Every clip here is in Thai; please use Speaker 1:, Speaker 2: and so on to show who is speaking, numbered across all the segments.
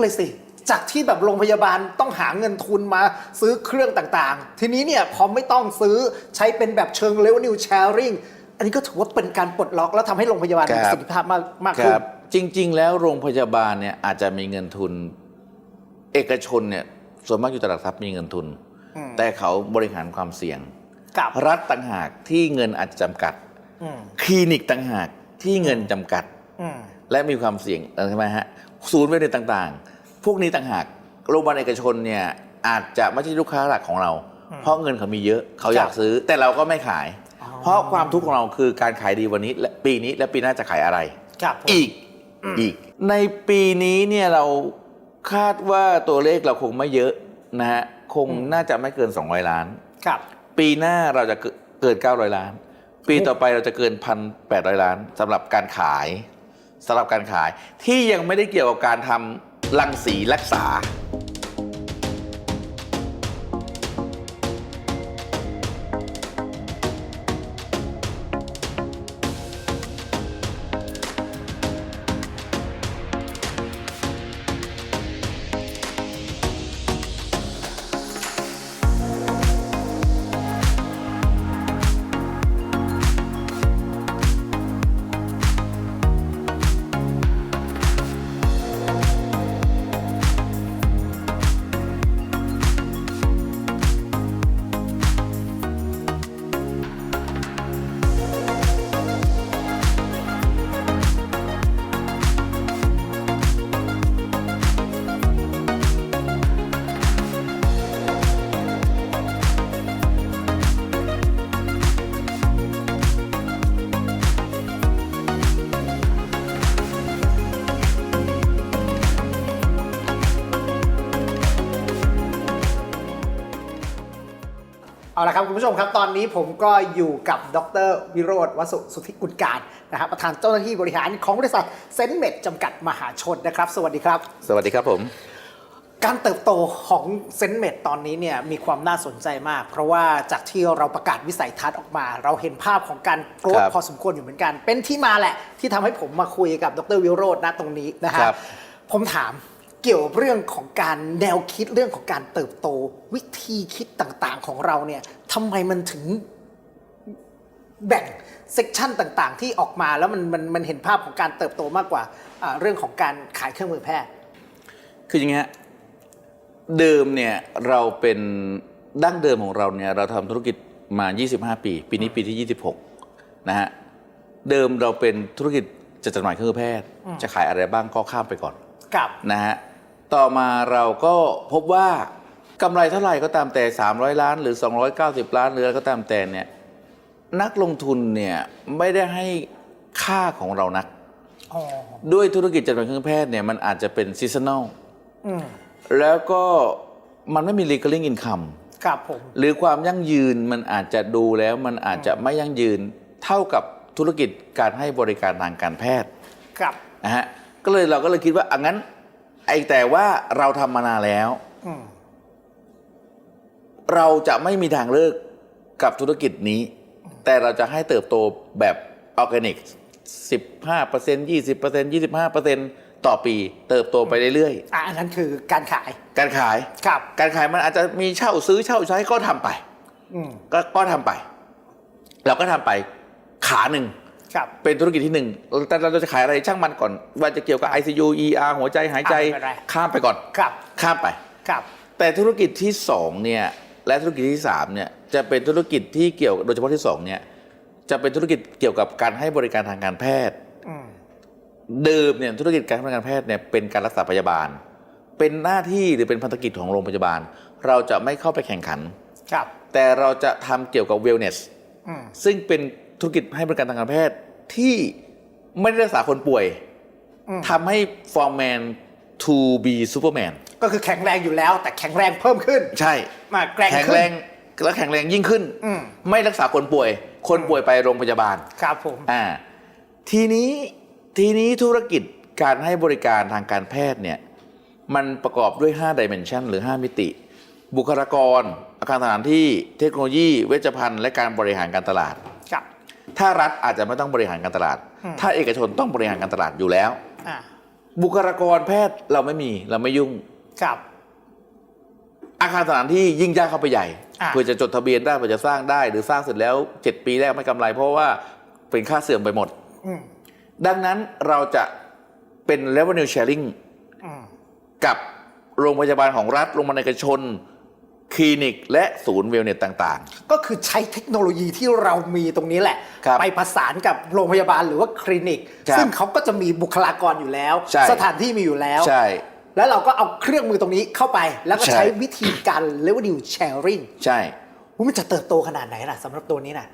Speaker 1: เลยสิ จากที่แบบโรงพยาบาลต้องหาเงินทุนมาซื้อเครื่องต่างๆ ทีนี้เนี่ยพอไม่ต้องซื้อใช้เป็นแบบเชิง revenue sharing อันนี้ก็ถือว่าเป็นการปลดล็อก แล้วทำให้โรงพยาบาลมีประสิทธิภาพมากมาก
Speaker 2: ค
Speaker 1: ขึ้น
Speaker 2: รับจริง ๆ แล้วโรงพยาบาลเนี่ยอาจจะมีเงินทุน เอกชนเนี่ยส่วนมากอยู่ตลาดทรัพย์มีเงินทุน
Speaker 1: อืม
Speaker 2: แต่เขาบริหารความเสี่ยง
Speaker 1: กับ
Speaker 2: รัฐต่างหากที่เงินอาจจะจำกัด
Speaker 1: อืม
Speaker 2: คลินิกต่างหากที่เงินจำกัด
Speaker 1: อืม
Speaker 2: และมีความเสี่ยงเออใช่ไหมฮะศูนย์เวชต่างๆ พวกนี้ต่างหากโรงพยาบาลเอกชนเนี่ยอาจจะไม่ใช่ลูกค้าหลักของเรา เพราะเงินเขามีเยอะเขาอยากซื้อ แต่เราก็ไม่ขาย
Speaker 1: อ๋อ
Speaker 2: เพราะความทุกข์ของเราคือการขายดีวันนี้และปีนี้และปีหน้าจะขายอะไร
Speaker 1: กับผม
Speaker 2: อีกอีก ในปีนี้เนี่ยเราคาดว่าตัวเลขเราคงไม่เยอะนะฮะคงน่าจะไม่เกิน 200 ล้าน
Speaker 1: กับ
Speaker 2: ปีหน้าเราจะเกิน 900 ล้าน ปีต่อไปเราจะเกิน 1,800 ล้านสำหรับการขาย สำหรับการขายที่ยังไม่ได้เกี่ยวกับการทำรังสีรักษา
Speaker 1: เอาละครับคุณผู้ชมครับตอนนี้ผมก็อยู่กับดรวิโรธวสุสุทธิกุลการนะครับประธานเจ้าหน้าที่บริหารของบริษัทเซนเมดจำกัดมหาชนนะครับ สวัสดีครับ
Speaker 2: สวัสดีครับผม
Speaker 1: การเติบโตของเซนเมดตอนนี้เนี่ยมีความน่าสนใจมาก เพราะว่าจากที่เราประกาศวิสัยทัศน์ออกมา เราเห็นภาพของการโกรธ
Speaker 2: ครับ
Speaker 1: พอสมควรอยู่เหมือนกัน เป็นที่มาแหละที่ทำให้ผมมาคุยกับดรวิโรจน์ณตรงนี้นะฮะ
Speaker 2: ครับ
Speaker 1: ผมถาม เกี่ยวกับเรื่องของการแนวคิดเรื่องของการเติบโต วิธีคิดต่างๆของเราเนี่ยทำไมมันถึงแบ่งเซกชันต่างๆ ที่ออกมาแล้วมันมันมันเห็นภาพของการเติบโตมากกว่าอ่าเรื่องของการขายเครื่องมือแพทย์
Speaker 2: คืออย่างนี้ฮะเดิมเนี่ยเราเป็นดั้งเดิมของเราเนี่ยเราทำธุรกิจมา 25 ปี ปีนี้ปีที่ 26 นะฮะ เดิมเราเป็นธุรกิจจัดจำหน่ายเครื่องมือแพทย์ จะขายอะไรบ้างก็ข้ามไปก่อน
Speaker 1: กับ
Speaker 2: นะฮะ ต่อมาเราก็พบว่ากำไรเท่าไหร่ก็ตามแต่ 300 ล้าน หรือ 290 ล้านหรืออะไรก็ตามแต่เนี่ยนักลงทุนเนี่ยไม่ได้ให้ค่าของเรานัก
Speaker 1: อ๋อ
Speaker 2: ด้วยธุรกิจจัดจำหน่ายเครื่องมือแพทย์เนี่ยมันอาจจะเป็นซีซัน a ล
Speaker 1: อืม
Speaker 2: แล้วก็มันไม่มี recurring income
Speaker 1: กับผม
Speaker 2: หรือความยั่งยืนมันอาจจะดูแล้วมันอาจจะไม่ยั่งยืนเท่ากับธุรกิจการให้บริการทางการแพทย์
Speaker 1: กับ
Speaker 2: นะฮะก็เลยเราก็เลยคิดว่าอังั้น ไอ้แต่ว่าเราทำมานานแล้ว
Speaker 1: อืม
Speaker 2: เราจะไม่มีทางเลิกกับธุรกิจนี้ แต่เราจะให้เติบโตแบบออร์แกนิก 15% 20% 25%ต่อปี เติบโตไปเรื่อย
Speaker 1: อะอันนั้นคือการขาย
Speaker 2: ๆ การขาย
Speaker 1: กับ
Speaker 2: การขายมันอาจจะมีเช่าซื้อเช่าใช้ก็ทำไป
Speaker 1: อืม
Speaker 2: ก็ก็ทำไป เราก็ทำไป ขาหนึ่ง
Speaker 1: กับ
Speaker 2: เป็นธุรกิจที่หนึ่งแต่เราจะขายอะไรช่างมันก่อน ว่าจะเกี่ยวกับ ICU ER หัวใจหายใจ
Speaker 1: อะไม่เป็นไร
Speaker 2: ข้ามไปก่อน
Speaker 1: กับ
Speaker 2: ข้ามไป
Speaker 1: กับ
Speaker 2: แต่ธุรกิจที่สองเนี่ยและธุรกิจที่สามเนี่ยจะเป็นธุรกิจที่เกี่ยวโดยเฉพาะที่สองเนี่ยจะเป็นธุรกิจเกี่ยวกับการให้บริการทางการแพทย์
Speaker 1: อืม
Speaker 2: เดิมเนี่ยธุรกิจการให้บริการแพทย์เนี่ยเป็นการรักษาพยาบาล เป็นหน้าที่หรือเป็นพันธกิจของโรงพยาบาล เราจะไม่เข้าไปแข่งขัน
Speaker 1: กับ
Speaker 2: แต่เราจะทำเกี่ยวกับ wellness
Speaker 1: อืม
Speaker 2: ซึ่งเป็นธุรกิจให้บริการทางการแพทย์ ที่ไม่ได้รักษาคนป่วย
Speaker 1: อืม
Speaker 2: ทำให้ for man to be superman
Speaker 1: ก็คือแข็งแรงอยู่แล้ว แต่แข็งแรงเพิ่มขึ้น
Speaker 2: ใช่
Speaker 1: มาแกร่ง
Speaker 2: แข็ง
Speaker 1: ขึ้น
Speaker 2: แรงและแข็งแรงยิ่งขึ้น
Speaker 1: อืม
Speaker 2: ไม่รักษาคนป่วย คนป่วยไปโรงพยาบาล
Speaker 1: ครับผม
Speaker 2: อ่าทีนี้ทีนี้ธุรกิจการให้บริการทางการแพทย์เนี่ยมันประกอบด้วย5 dimension หรือ 5 มิติ บุคลากร อาคารสถานที่เทคโนโลยี เวชภัณฑ์ และการบริหารการตลาด
Speaker 1: กับ
Speaker 2: ถ้ารัฐอาจจะไม่ต้องบริหารการตลาด
Speaker 1: อืม
Speaker 2: ถ้าเอกชนต้องบริหารการตลาดอยู่แล้ว
Speaker 1: อ่า
Speaker 2: บุคลากรแพทย์เราไม่มีเราไม่ยุ่ง
Speaker 1: ครับ
Speaker 2: อาคารสถานที่ยิ่งยากเข้าไปใหญ่
Speaker 1: อะ
Speaker 2: เพื่อจะจดทะเบียนได้เพื่อจะสร้างได้ หรือสร้างเสร็จแล้ว7ปีแรกไม่กำไร เพราะว่าเป็นค่าเสื่อมไปหมด
Speaker 1: อืม
Speaker 2: ดังนั้นเราจะเป็น revenue sharing
Speaker 1: อืม
Speaker 2: กับโรงพยาบาลของรัฐโรงพยาบาลเอกชน คลินิกและศูนย์เวลเนสต่าง
Speaker 1: ก็คือใช้เทคโนโลยีที่เรามีตรงนี้แหละ
Speaker 2: ครับ
Speaker 1: ไปประสานกับโรงพยาบาลหรือว่าคลินิก
Speaker 2: ครับ
Speaker 1: ซึ่งเขาก็จะมีบุคลากรอยู่แล้ว
Speaker 2: ใช่
Speaker 1: สถานที่มีอยู่แล้ว
Speaker 2: ๆ ใช่
Speaker 1: แล้วเราก็เอาเครื่องมือตรงนี้เข้าไป แล้วก็
Speaker 2: ใช่
Speaker 1: ใช้วิธีการ revenue sharing
Speaker 2: ใช่
Speaker 1: ว่ามันจะเติบโตขนาดไหนล่ะสำหรับตัวนี้น่ะ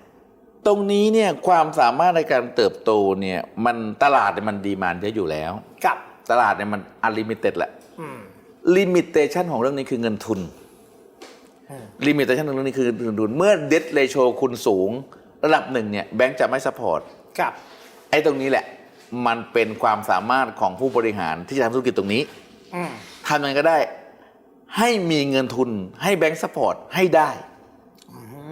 Speaker 2: ตรงนี้เนี่ยความสามารถในการเติบโตเนี่ยมันตลาดเนี่ยมันดีมานเยอะอยู่แล้ว
Speaker 1: กับ
Speaker 2: ตลาดเนี่ยมันอันลิมิเต็ดแหละ
Speaker 1: อืม
Speaker 2: ลิมิเตชันของเรื่องนี้คือเงินทุน
Speaker 1: อืม
Speaker 2: ลิมิเตชันของเรื่องนี้คือเงินทุนเมื่อเด t เ a โชคุณสูง ระดับหนึ่งเนี่ยแบงก์จะไม่สปอร์ต
Speaker 1: กับ
Speaker 2: ไอ้ตรงนี้แหละ มันเป็นความสามารถของผู้บริหารที่จะทำธุรกิจตรงนี้
Speaker 1: อืม
Speaker 2: ทำยังไงก็ได้ ให้มีเงินทุนให้แบงก์สปอร์ตให้ได้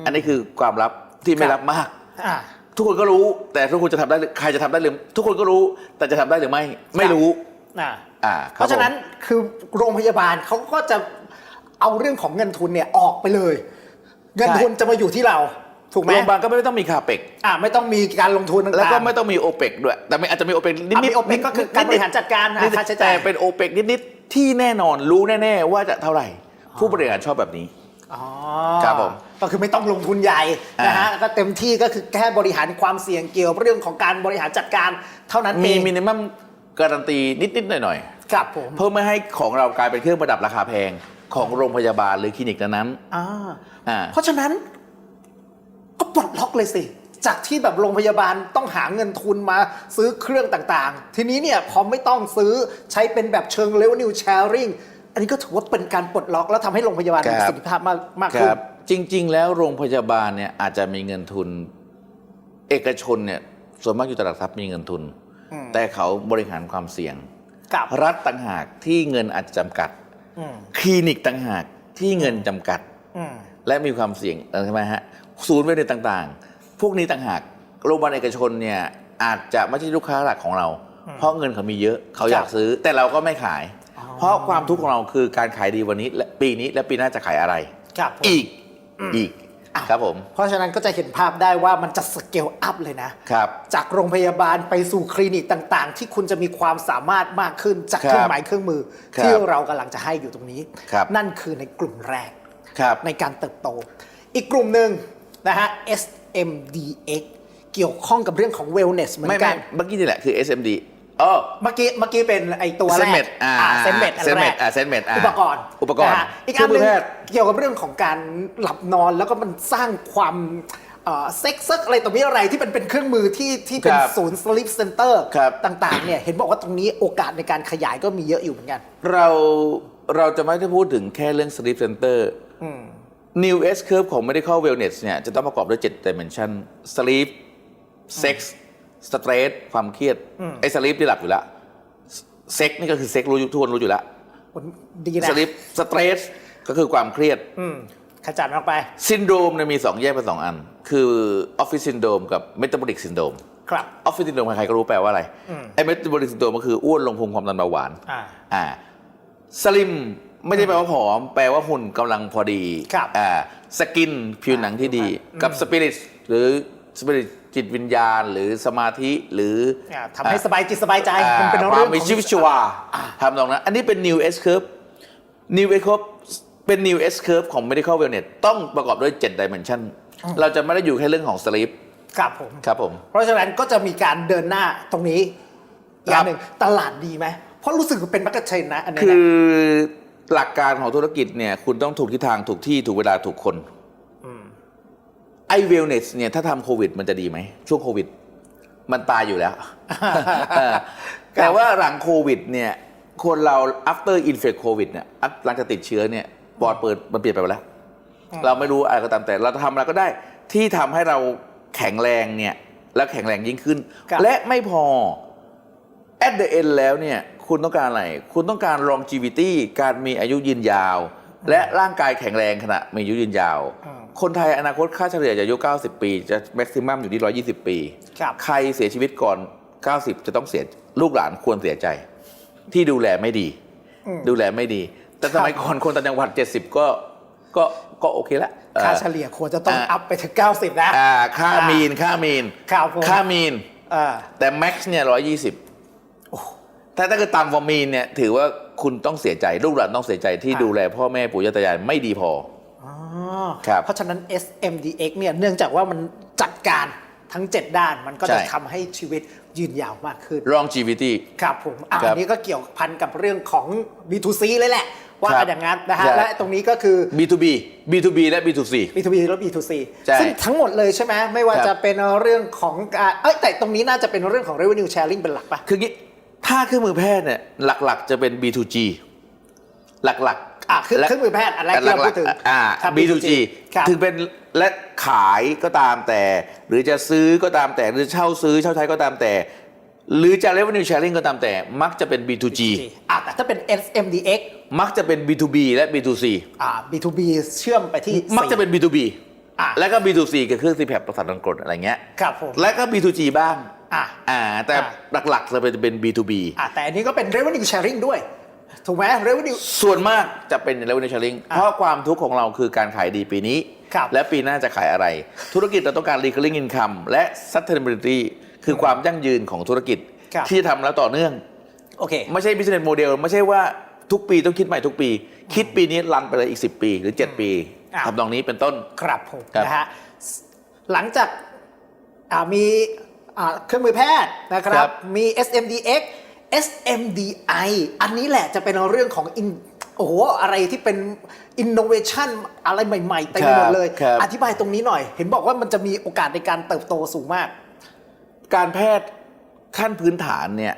Speaker 2: อันนี้คือความลับที่ไม่
Speaker 1: ครับ
Speaker 2: ลับมาก
Speaker 1: อ่า
Speaker 2: ทุกคนก็รู้ แต่ทุกคนจะทำได้หรือใครจะทำได้หรือทุกคนก็รู้ แต่จะทำได้หรือไม่ ไม่รู้
Speaker 1: อ่า
Speaker 2: อ่า
Speaker 1: เพราะฉะนั้นคือโรงพยาบาลเขาก็จะ เอาเรื่องของเงินทุนเนี่ยออกไปเลย เงินทุนจะมาอยู่ที่เรา ถูกไหม
Speaker 2: โรงพยาบาลก็ไม่ต้องมีคาเปก
Speaker 1: อ่าไม่ต้องมีการลงทุนต่างๆ
Speaker 2: แล้วก็ไม่ต้องมีโอเปกด้วย แต่ไม่อาจจะมีโอเปกนิด
Speaker 1: อะ
Speaker 2: นิ
Speaker 1: มี
Speaker 2: ด
Speaker 1: OPEC ก็คือการบริหารจัดการหาค่าใช้จ่าย
Speaker 2: แต่เป็นโอเปกนิดนิดๆที่แน่นอนรู้แน่ๆว่าจะเท่าไหร่ ผู้บริหารชอบแบบนี้
Speaker 1: อ๋อ
Speaker 2: ครับผม
Speaker 1: ก็คือไม่ต้องลงทุนใหญ่นะฮะก็เต็มที่ก็คือแค่บริหารความเสี่ยงเกี่ยวกับเรื่องของการบริหารจัดการเท่านั้นเอ
Speaker 2: มี
Speaker 1: ง
Speaker 2: มินิมัมการันตีนิดๆหน่อย
Speaker 1: ครับผม
Speaker 2: ๆเพื่อไม่ให้ของเรากลายเป็นเครื่องประดับราคาแพง ของโรงพยาบาลหรือคลินิกนั้น
Speaker 1: อ่า
Speaker 2: ๆอ่า
Speaker 1: เพราะฉะนั้นก็ปลดล็อกเลยสิ จากที่แบบโรงพยาบาลต้องหาเงินทุนมาซื้อเครื่องต่างๆ ทีนี้เนี่ยพอไม่ต้องซื้อใช้เป็นแบบเชิง revenue sharing อันนี้ก็ถือว่าเป็นการปลดล็อกแล้วทำให้โรงพยาบาลมีประสิทธิภาพมากมาก
Speaker 2: ค
Speaker 1: ขึ้น
Speaker 2: รับจริง ๆ แล้วโรงพยาบาลเนี่ยอาจจะมีเงินทุน เอกชนเนี่ยส่วนมากอยู่ตลาดทรัพย์มีเงินทุน
Speaker 1: อืม
Speaker 2: แต่เขาบริหารความเสี่ยง
Speaker 1: กับ
Speaker 2: รัฐต่างหากที่เงินอาจจะจำกัด
Speaker 1: อืม
Speaker 2: คลินิกต่างหากที่เงินจำกัด
Speaker 1: อืม
Speaker 2: และมีความเสี่ยงเออใช่ไหมฮะศูนย์เวชต่างๆ พวกนี้ต่างหากโรงพยาบาลเอกชนเนี่ยอาจจะไม่ใช่ลูกค้าหลักของเรา เพราะเงินเขามีเยอะเขาอยากซื้อ แต่เราก็ไม่ขาย
Speaker 1: อ๋อ
Speaker 2: เพราะความทุกข์ของเราคือการขายดีวันนี้และปีนี้และปีหน้าจะขายอะไร
Speaker 1: ครับผม
Speaker 2: อีกอีก
Speaker 1: อะ
Speaker 2: ครับผม
Speaker 1: เพราะฉะนั้นก็จะเห็นภาพได้ว่ามันจะสเกลอัพเลยนะ
Speaker 2: ครับ
Speaker 1: จากโรงพยาบาลไปสู่คลินิกต่างๆ ที่คุณจะมีความสามารถมากขึ้นจาก
Speaker 2: ครับ
Speaker 1: เครื่องหมายเครื่องมือ
Speaker 2: ครับ
Speaker 1: ที่เรากำลังจะให้อยู่ตรงนี้
Speaker 2: ครับ
Speaker 1: นั่นคือในกลุ่มแรก
Speaker 2: ครับ
Speaker 1: ในการเติบโต อีกกลุ่มหนึ่งนะฮะ SMDX เกี่ยวข้องกับเรื่องของ wellness เหมือ
Speaker 2: ไม่
Speaker 1: นกั
Speaker 2: ไม่
Speaker 1: น
Speaker 2: เมื่อกี้นี่แหละคือ SMD อ๋อ
Speaker 1: เมื่อกี้เมื่อกี้เป็นไอตัวแร
Speaker 2: เซนเม
Speaker 1: ก
Speaker 2: ดอ่า
Speaker 1: เซนเมดอัน
Speaker 2: เซน
Speaker 1: แร
Speaker 2: เม
Speaker 1: ก
Speaker 2: ดอ่าเซนเมดอ่า
Speaker 1: อุปกรณ์
Speaker 2: อุปกรณ์
Speaker 1: นะฮะอีกอันหนึง
Speaker 2: เครื่องมือแพทย์
Speaker 1: เกี่ยวกับเรื่องของการหลับนอนแล้วก็มันสร้างความเซ็กซ์อะไรต่อมีอะไรที่เป็นเป็นเครื่องมือที่ที่เป็น
Speaker 2: ครับ
Speaker 1: ศูนย์ sleep center
Speaker 2: ครับ
Speaker 1: ต่างๆเนี่ยเห็นบอกว่าตรงนี้โอกาสในการขยายก็มีเยอะอยู่เหมือนกัน
Speaker 2: เราเราจะไม่ได้พูดถึงแค่เรื่อง sleep center New S curve ของ medical wellness เนี่ยจะต้องประกอบด้วย7 dimension sleep sex stress ความเครียดไอ้ sleep ที่หลับอยู่แล้ว sex นี่ก็คือ sex รู้อยู่ทุกคนรู้อยู่แล้ว
Speaker 1: ดีนะ
Speaker 2: sleep stress ก็คือความเครียด
Speaker 1: อืมขจัดมันออกไป
Speaker 2: ซินโดรมเนี่ยมี2แยกเป็น2อัน คือ office syndrome กับ metabolic syndrome
Speaker 1: ครับ
Speaker 2: office syndrome ใครๆก็รู้แปลว่าอะไรไอ้ metabolic syndrome ก็คืออ้วนลงพุงความดันเบาหวาน
Speaker 1: อ่า
Speaker 2: อ่าสลิมไม่ได้แปลว่าผอม แปลว่าหุ่นกำลังพอดี
Speaker 1: ครับ
Speaker 2: อ่าสกินผิวหนังที่ดีกับสปิริตหรือสปิริต จิตวิญญาณหรือสมาธิหรือ
Speaker 1: อ่าทำให้สบายจิตสบายใจ
Speaker 2: อ่า
Speaker 1: มันเป็น
Speaker 2: ค
Speaker 1: เรื่
Speaker 2: วา
Speaker 1: อ
Speaker 2: ม
Speaker 1: ง
Speaker 2: มี
Speaker 1: ของ
Speaker 2: ชีวิตชีวาทำตรงนั้น อันนี้เป็น new S curve new S curve เป็น new S curve ของ medical wellness ต้องประกอบด้วย 7 dimension เราจะไม่ได้อยู่แค่เรื่องของ sleep
Speaker 1: ครับผม
Speaker 2: ครับผม
Speaker 1: เพราะฉะนั้นก็จะมีการเดินหน้าตรงนี้อีก
Speaker 2: ครั
Speaker 1: อั
Speaker 2: บ
Speaker 1: นหนึ่งตลาดดีไหมเพราะรู้สึกว่าเป็นมักกะเทรนนะ อันนี้
Speaker 2: คื
Speaker 1: นะ
Speaker 2: อหลักการของธุรกิจเนี่ยคุณต้องถูกทิศทางถูกที่ถูกเวลาถูกคน ไอเวลเนสเนี่ยถ้าทำโควิดมันจะดีไหม ช่วงโควิด มันตายอยู่แล้วเออแต่ว่าหลังโควิดเนี่ยคนเรา after infect โควิดเนี่ยหลังจากติดเชื้อเนี่ยปอดเปิดมันเปลี่ยนไปหมดแล้ว เราไม่รู้อะไรก็ตามแต่เราทำอะไรก็ได้ที่ทำให้เราแข็งแรงเนี่ยแล้วแข็งแรงยิ่งขึ้น
Speaker 1: ครับ
Speaker 2: และไม่พอ at the end แล้วเนี่ยคุณต้องการอะไร คุณต้องการ longevity การมีอายุยืนยาว และร่างกายแข็งแรงขณะมีอายุยืนยาว คนไทยอนาคตค่าเฉลี่ยจะอายุ 90 ปี จะ maximum อยู่ที่ 120 ปี
Speaker 1: ครับ
Speaker 2: ใครเสียชีวิตก่อน 90 จะต้องเสียลูกหลานควรเสียใจ ที่ดูแลไม่ดี
Speaker 1: อืม
Speaker 2: ดูแลไม่ดี แต่สมัย
Speaker 1: ครับ
Speaker 2: ก่อนคนต่างจังหวัด 70 ก็ก็ก็โอเคละเอ่อ
Speaker 1: ค่าเฉลี่ยควรจะต้อง
Speaker 2: อ่า
Speaker 1: อัพไปถึง 90 นะ
Speaker 2: อ่าค่ามีนค่ามีน
Speaker 1: ครับผม
Speaker 2: ค่ามีน
Speaker 1: อ่า
Speaker 2: แต่แม็กซ์เนี่ยร้อยยี่สิบถ้าถ้าเกิดต่ำกว่ามีนเนี่ยถือว่า คุณต้องเสียใจลูกหลานต้องเสียใจที่
Speaker 1: อ่า
Speaker 2: ดูแลพ่อแม่ปู่ย่าตายายไม่ดีพอ
Speaker 1: อ๋อ
Speaker 2: ครับ
Speaker 1: เพราะฉะนั้น SMDX เนี่ยเนื่องจากว่ามันจัดการทั้ง 7 ด้านมันก็
Speaker 2: ใช่
Speaker 1: จะทำให้ชีวิตยืนยาวมากขึ้น
Speaker 2: longevity
Speaker 1: ครับผมอะ
Speaker 2: ครับ
Speaker 1: อันนี้ก็เกี่ยวพันกับเรื่องของ B2C เลยแหละ ว่า
Speaker 2: ครับ
Speaker 1: อย่างนั้นนะฮะ
Speaker 2: ใช่
Speaker 1: และตรงนี้ก็คือ
Speaker 2: B2B B2B และ B2C
Speaker 1: B2B และ B2C
Speaker 2: ใช่
Speaker 1: ซึ่งทั้งหมดเลยใช่ไหมไม่ว่า
Speaker 2: ครับ
Speaker 1: จะเป็นเรื่องของการเอ้ยแต่ตรงนี้น่าจะเป็นเรื่องของ revenue sharing เป็นหลักปะ
Speaker 2: คืองี้ ถ้าเครื่องมือแพทย์เนี่ยหลักๆ จะเป็น B2G หลักๆ
Speaker 1: อะคือ
Speaker 2: และ
Speaker 1: เครื่องมือแพทย์อันแรกที่เราพูดถึง
Speaker 2: อ่า
Speaker 1: ครับ
Speaker 2: B2G
Speaker 1: ครับ
Speaker 2: ถึงเป็นและขายก็ตามแต่ หรือจะซื้อก็ตามแต่หรือเช่าซื้อเช่าใช้ก็ตามแต่ หรือจะ revenue sharing ก็ตามแต่ มักจะเป็น B2G
Speaker 1: อะแต่ถ้าเป็น SMDX
Speaker 2: มักจะเป็น B2B และ B2C
Speaker 1: อ่า B2B เชื่อมไปที่
Speaker 2: มักจะเป็น B2B
Speaker 1: อะ
Speaker 2: แล้วก็ B2C กับเครื่อง CPAP ประสาทดังกรดอะไรเงี้ย
Speaker 1: ครับผม
Speaker 2: แล้วก็ B2G บ้าง
Speaker 1: อะ
Speaker 2: อ่าแต่
Speaker 1: อะ
Speaker 2: หลักๆจะเป็นเป็น B2B
Speaker 1: อะแต่อันนี้ก็เป็น revenue sharing ด้วย ถูกไหม revenue
Speaker 2: ส่วนมากจะเป็น revenue sharing
Speaker 1: อะ
Speaker 2: เพราะความทุกข์ของเราคือการขายดีปีนี้
Speaker 1: ครับ
Speaker 2: และปีหน้าจะขายอะไร ธุรกิจเราต้องการ recurring income และ sustainability คือความยั่งยืนของธุรกิจ
Speaker 1: ครับ
Speaker 2: ที่จะทำแล้วต่อเนื่อง
Speaker 1: โอเค
Speaker 2: ไม่ใช่ business model ไม่ใช่ว่าทุกปีต้องคิดใหม่ทุกปี คิดปีนี้รันไปเลยอีก 10 ปีหรือ 7 ปี
Speaker 1: อะ
Speaker 2: ทำตรงนี้เป็นต้น
Speaker 1: ครับผม
Speaker 2: ครับ
Speaker 1: นะฮะหลังจากอ่ามีอ่า เครื่องมือแพทย์นะค
Speaker 2: ค
Speaker 1: รั
Speaker 2: รับบ
Speaker 1: มี SMDX SMDI อันนี้แหละจะเป็นเรื่องของ in- โอ้โห อะไรที่เป็น innovation อะไรใหม่ๆเต็มไปหมดเลย
Speaker 2: ครับ
Speaker 1: อธิบายตรงนี้หน่อย เห็นบอกว่ามันจะมีโอกาสในการเติบโตสูงมาก
Speaker 2: การแพทย์ขั้นพื้นฐานเนี่ย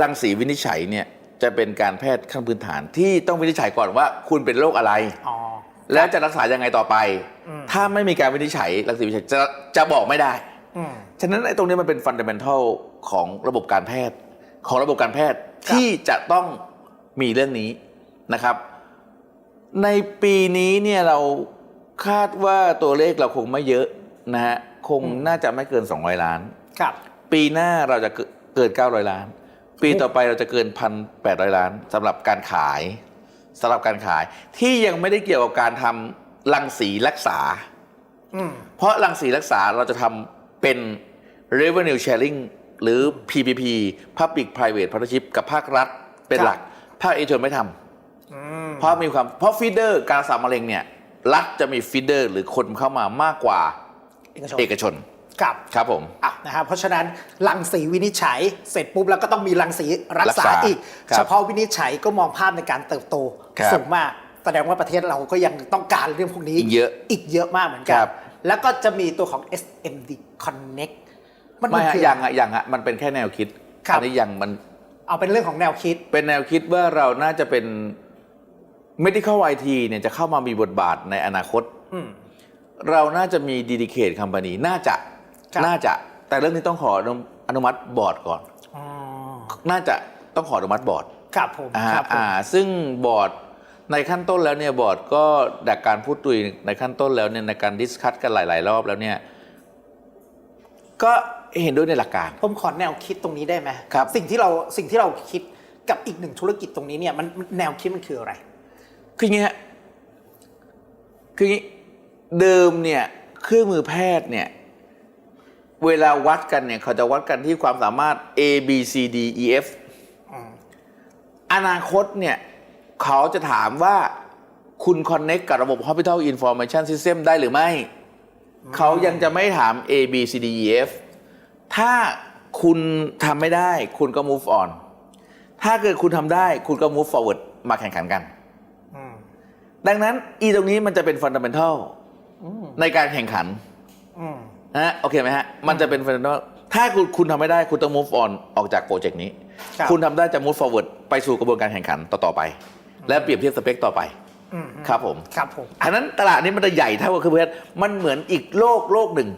Speaker 2: รังสีวินิจฉัยเนี่ยจะเป็นการแพทย์ขั้นพื้นฐานที่ต้องวินิจฉัยก่อนว่าคุณเป็นโรคอะไร
Speaker 1: อ๋อ
Speaker 2: แล้วจะรักษายังไงต่อไป ถ้าไม่มีการวินิจฉัยรังสีวินิจฉัยจะจะบอกไม่ได้
Speaker 1: อืม
Speaker 2: ฉะนั้นไอ้ตรงนี้มันเป็นฟันเดเมนทัลของระบบการแพทย์ ของระบบการแพทย์
Speaker 1: ครับ
Speaker 2: ที่จะต้องมีเรื่องนี้นะครับ ในปีนี้เนี่ยเราคาดว่าตัวเลขเราคงไม่เยอะนะฮะคงน่าจะไม่เกิน 200 ล้าน
Speaker 1: ครับ
Speaker 2: ปีหน้าเราจะเกิน 900 ล้าน ปีต่อไปเราจะเกิน 1,800 ล้านสำหรับการขายสำหรับการขายที่ยังไม่ได้เกี่ยวกับการทำรังสีรักษา
Speaker 1: อืม
Speaker 2: เพราะรังสีรักษาเราจะทำเป็น revenue sharing หรือ PPP Public Private Partnership กับภาครัฐเป็น
Speaker 1: ครับ
Speaker 2: หลัก ภาคเอกชนไม่ทำเพราะมีความเพราะฟีเดอร์การรักษามะเร็งเนี่ยรัฐจะมีฟีเดอร์หรือคนเข้ามามากกว่า
Speaker 1: เอกชน
Speaker 2: เอกชน
Speaker 1: ครับ
Speaker 2: ครับผม
Speaker 1: อะนะครับเพราะฉะนั้นรังสีวินิจฉัย เสร็จปุ๊บแล้วก็ต้องมีรังสีรักษา
Speaker 2: รักษา
Speaker 1: อีก
Speaker 2: ครับ
Speaker 1: เฉพาะวินิจฉัยก็มองภาพในการเติบโต
Speaker 2: ครับ
Speaker 1: สูงมากแสดงว่าประเทศเราก็ยังต้องการเรื่องพวกนี้
Speaker 2: อีกเยอะ
Speaker 1: อีกเยอะมากเหมือนกั
Speaker 2: คนรับ
Speaker 1: แล้วก็จะมีตัวของ SMD Connect มัน
Speaker 2: ไม่ฮะ
Speaker 1: คือ
Speaker 2: ยังฮะยังฮะมันเป็นแค่แนวคิด
Speaker 1: ครับ
Speaker 2: อันี้ยังมัน
Speaker 1: เอาเป็นเรื่องของแนวคิด
Speaker 2: เป็นแนวคิดว่าเราน่าจะเป็น medical IT เนี่ยจะเข้ามามีบทบาทในอนาคต
Speaker 1: อืม
Speaker 2: เราน่าจะมี dedicate company น่าจะ
Speaker 1: ครับ
Speaker 2: น่าจะ แต่เรื่องนี้ต้องขออนุอนุมัติบอร์ดก่อน
Speaker 1: อ๋อ
Speaker 2: น่าจะต้องขออนุมัติบอร์ด
Speaker 1: ครับผม
Speaker 2: อ่า
Speaker 1: ครับผม
Speaker 2: อ่าซึ่งบอร์ดในขั้นต้นแล้วเนี่ยบอร์ดก็จากการพูดคุยในขั้นต้นแล้วเนี่ยในการดิสคัตกันหลาย ๆ รอบแล้วเนี่ยก็ เห็นด้วยในหลักการ
Speaker 1: ผมขอแนวคิดตรงนี้ได้ไหม
Speaker 2: ครับ
Speaker 1: สิ่งที่เราสิ่งที่เราคิดกับอีกหนึ่งธุรกิจตรงนี้เนี่ยมันแนวคิดมันคืออะไร
Speaker 2: คืออย่างงี้ฮะคืออย่างงี้เดิมเนี่ยเครื่องมือแพทย์เนี่ยเวลาวัดกันเนี่ยเขาจะวัดกันที่ความสามารถ A B C D E F อนาคตเนี่ยเขาจะถามว่าคุณ connect กับระบบ Hospital Information System ได้หรือไม่ เขายังจะไม่ถาม A B C D E F ถ้าคุณทำไม่ได้คุณก็ move on ถ้าเกิดคุณทำได้คุณก็ move forward มาแข่งขันกัน
Speaker 1: อืม
Speaker 2: ดังนั้นอีตรงนี้มันจะเป็น fundamental ในการแข่งขัน
Speaker 1: อืม
Speaker 2: นะฮะโอเคไหมฮะ มันจะเป็น fundamental ถ้าคุณคุณทำไม่ได้คุณต้อง move on ออกจากโปรเจกต์นี้
Speaker 1: ครับ
Speaker 2: คุณทำได้จะ move forward ไปสู่กระบวนการแข่งขันต่อๆไป และเปรียบเทียบสเปคต่อไป
Speaker 1: อืม
Speaker 2: ครับผม
Speaker 1: ครับผม
Speaker 2: อันนั้นตลาดนี้มันจะใหญ่เท่ากับเครื่องมือแพทย์มันเหมือนอีกโลกโลกหนึ่ง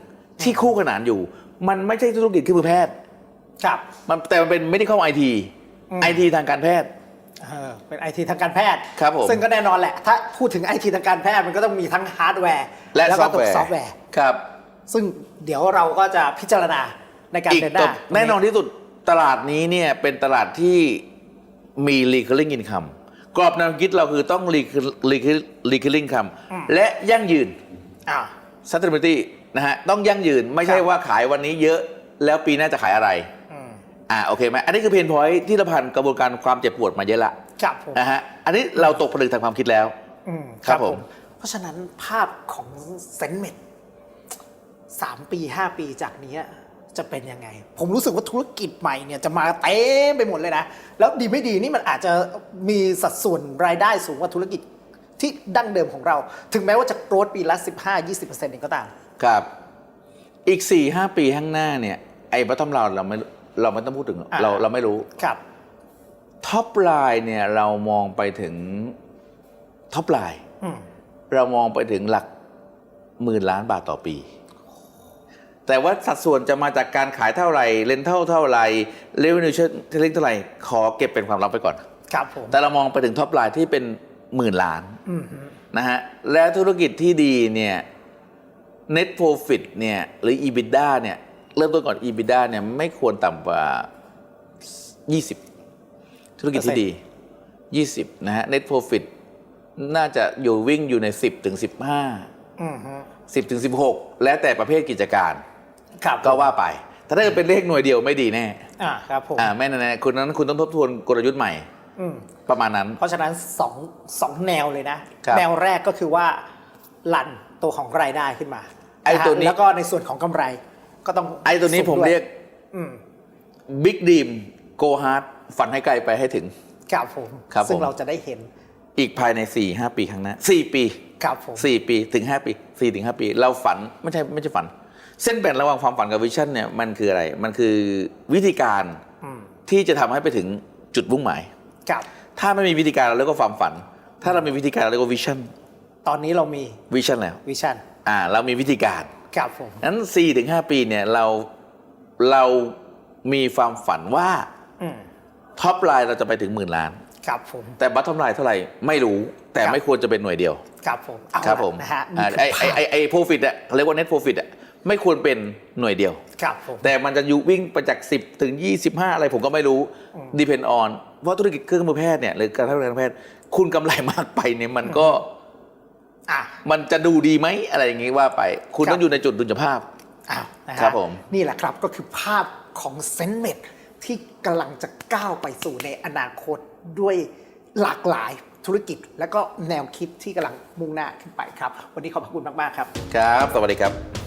Speaker 2: ที่คู่ขนานอยู่ มันไม่ใช่ธุรกิจเครื่องมือแพทย์
Speaker 1: ครับ
Speaker 2: มันแต่มันเป็น medical IT
Speaker 1: อืม
Speaker 2: IT ทางการแพทย์
Speaker 1: เออเป็นไอทีทางการแพทย์
Speaker 2: ครับผม
Speaker 1: ซึ่งก็แน่นอนแหละ ถ้าพูดถึงไอทีทางการแพทย์มันก็ต้องมีทั้งฮาร์ดแวร์
Speaker 2: และ
Speaker 1: แล้ว
Speaker 2: ซ
Speaker 1: ก็
Speaker 2: อฟต์
Speaker 1: ตัว
Speaker 2: แวร์
Speaker 1: ซอฟต์แวร์
Speaker 2: ครับ
Speaker 1: ซึ่งเดี๋ยวเราก็จะพิจารณาในการ
Speaker 2: อีก
Speaker 1: เดินหน้า
Speaker 2: แน่นอนที่สุดตลาดนี้เนี่ยเป็นตลาดที่มี recurring income กรอบแนวคิดเราคือต้อง recurring recurring income และยั่งยืน
Speaker 1: อ่า
Speaker 2: sustainability นะฮะต้องยั่งยืนไม่ใช่
Speaker 1: ครับ
Speaker 2: ว่าขายวันนี้เยอะแล้วปีหน้าจะขายอะไร
Speaker 1: อืม
Speaker 2: อ่าโอเคไหมอันนี้คือเพนพอยที่เราผ่านกระบวนการความเจ็บปวดมาเยอะละ
Speaker 1: ครับผม
Speaker 2: นะฮะอันนี้เราตกผลึกทางความคิดแล้ว
Speaker 1: อืม
Speaker 2: ครับผม
Speaker 1: เพราะฉะนั้นภาพของเซนเมดสามปีห้าปีจากนี้จะเป็นยังไง ผมรู้สึกว่าธุรกิจใหม่เนี่ยจะมาเต็มไปหมดเลยนะ แล้วดีไม่ดีนี่มันอาจจะมีสัดส่วนรายได้สูงกว่าธุรกิจที่ดั้งเดิมของเรา ถึงแม้ว่าจะโกรธปีละ 15-20%เองก็ตาม
Speaker 2: ครับอีก4ี่ห้าปีข้างหน้าเนี่ย ไอ้บัตทอมเราเราไม่เราไม่ต้องพูดถึง
Speaker 1: อ่า
Speaker 2: เราเราไม่รู้
Speaker 1: ครับ
Speaker 2: ท็อปไลน์เนี่ยเรามองไปถึงท็อปไลน์
Speaker 1: อืม
Speaker 2: เรามองไปถึงหลักหมื่นล้านบาทต่อปี แต่ว่าสัดส่วนจะมาจากการขายเท่าไหร่เลนเท่าเท่าไหร่เรเวนิวเชลลิงเท่าไหร่ขอเก็บเป็นความลับไปก่อน
Speaker 1: ครับผม
Speaker 2: แต่เรามองไปถึงท็อปไลน์ที่เป็นหมื่นล้าน
Speaker 1: อืม
Speaker 2: นะฮะและธุรกิจที่ดีเนี่ย net profit เนี่ยหรือ EBITDA เนี่ยเริ่มต้นก่อน EBITDA เนี่ยไม่ควรต่ำกว่า 20 ธุรกิจที่ดี 20 นะฮะ net profit น่าจะอยู่วิ่งอยู่ใน 10 ถึง 15
Speaker 1: อืมฮึ
Speaker 2: 10 ถึง 16 แล้วแต่ประเภทกิจการ
Speaker 1: ครับ
Speaker 2: ก็ว่าไป ถ้าได้เป็นเลขหน่วยเดียวไม่ดีแน่
Speaker 1: อ่าครับผม
Speaker 2: อ่าไม่แน่ๆคุณนั้นคุณต้องทบทวนกลยุทธ์ใหม่
Speaker 1: อืม
Speaker 2: ประมาณนั้น
Speaker 1: เพราะฉะนั้นสองสองแนวเลยนะ
Speaker 2: ครับ
Speaker 1: แนวแรกก็คือว่าลันตัวของรายได้ขึ้นมา
Speaker 2: ไอ้ตัวนี้ะ
Speaker 1: ฮะแล้วก็ในส่วนของกำไร ก็ต้อง
Speaker 2: ไอ้ตัวนี้
Speaker 1: สูง
Speaker 2: ผม
Speaker 1: ด้ว
Speaker 2: เรียก
Speaker 1: อืม
Speaker 2: Big Dream Go Hard ฝันให้ไกลไปให้ถึง
Speaker 1: ครับผม
Speaker 2: ครับ
Speaker 1: ซึ่ง
Speaker 2: ผม
Speaker 1: เราจะได้เห็น
Speaker 2: อีกภายใน4 5ปีข้างหน้า4ปี
Speaker 1: ครับผม
Speaker 2: 4ปีถึง5ปี4ถึง5ปี เราฝันไม่ใช่ไม่ใช่ฝัน เส้นแบ่งระหว่างความฝันกับวิชั่นเนี่ยมันคืออะไร มันคือวิธีการ
Speaker 1: อืม
Speaker 2: ที่จะทำให้ไปถึงจุดมุ่งหมาย
Speaker 1: ครับ
Speaker 2: ถ้าไม่มีวิธีการเราเรียกว่าความฝัน ถ้าเรามีวิธีการเราเรียกว่าวิชั่น
Speaker 1: ตอนนี้เรามี
Speaker 2: วิชั่นแล้ว
Speaker 1: วิชั่น
Speaker 2: อ่าเรามีวิธีการ
Speaker 1: ครับผม
Speaker 2: นั้น4ถึง5ปีเนี่ยเราเรามีความฝันว่า
Speaker 1: อืม
Speaker 2: ท็อปไลน์เราจะไปถึงหมื่นล้าน
Speaker 1: ครับผม
Speaker 2: แต่บัตทอมไลน์เท่าไหร่ไม่รู้แต่
Speaker 1: ครับ
Speaker 2: ไม่ควรจะเป็นหน่วยเดียว
Speaker 1: ครับผมเอา
Speaker 2: ครับ
Speaker 1: ละ
Speaker 2: ผม
Speaker 1: นะฮะ
Speaker 2: อ่า
Speaker 1: นี่
Speaker 2: ไอ
Speaker 1: คือ
Speaker 2: ไอไอ
Speaker 1: ภาพ
Speaker 2: ไอโปรฟิตอะเขาเรียกว่า net profit อะไม่ควรเป็นหน่วยเดียว
Speaker 1: ครับผม
Speaker 2: แต่มันจะอยู่วิ่งไปจาก 10 ถึง 25 อะไรผมก็ไม่รู้ depend on เพราะธุรกิจเครื่องมือแพทย์เนี่ยหรือการทำการแพทย์ คุณกำไรมากไปเนี่ยมันก็
Speaker 1: อะ
Speaker 2: มันจะดูดีไหมอะไรอย่างงี้ว่าไป คุณ
Speaker 1: ครับ
Speaker 2: ต้องอยู่ในจุดดุลยภาพ
Speaker 1: อ้าวนะฮะ
Speaker 2: ครับผม
Speaker 1: นี่แหละครับก็คือภาพของเซนเมดที่กำลังจะก้าวไปสู่ในอนาคตด้วยหลากหลายธุรกิจ และก็แนวคิดที่กำลังมุ่งหน้าขึ้นไปครับ วันนี้ขอบพระคุณมาก ๆ ครับ
Speaker 2: ครับ สวัสดีครับ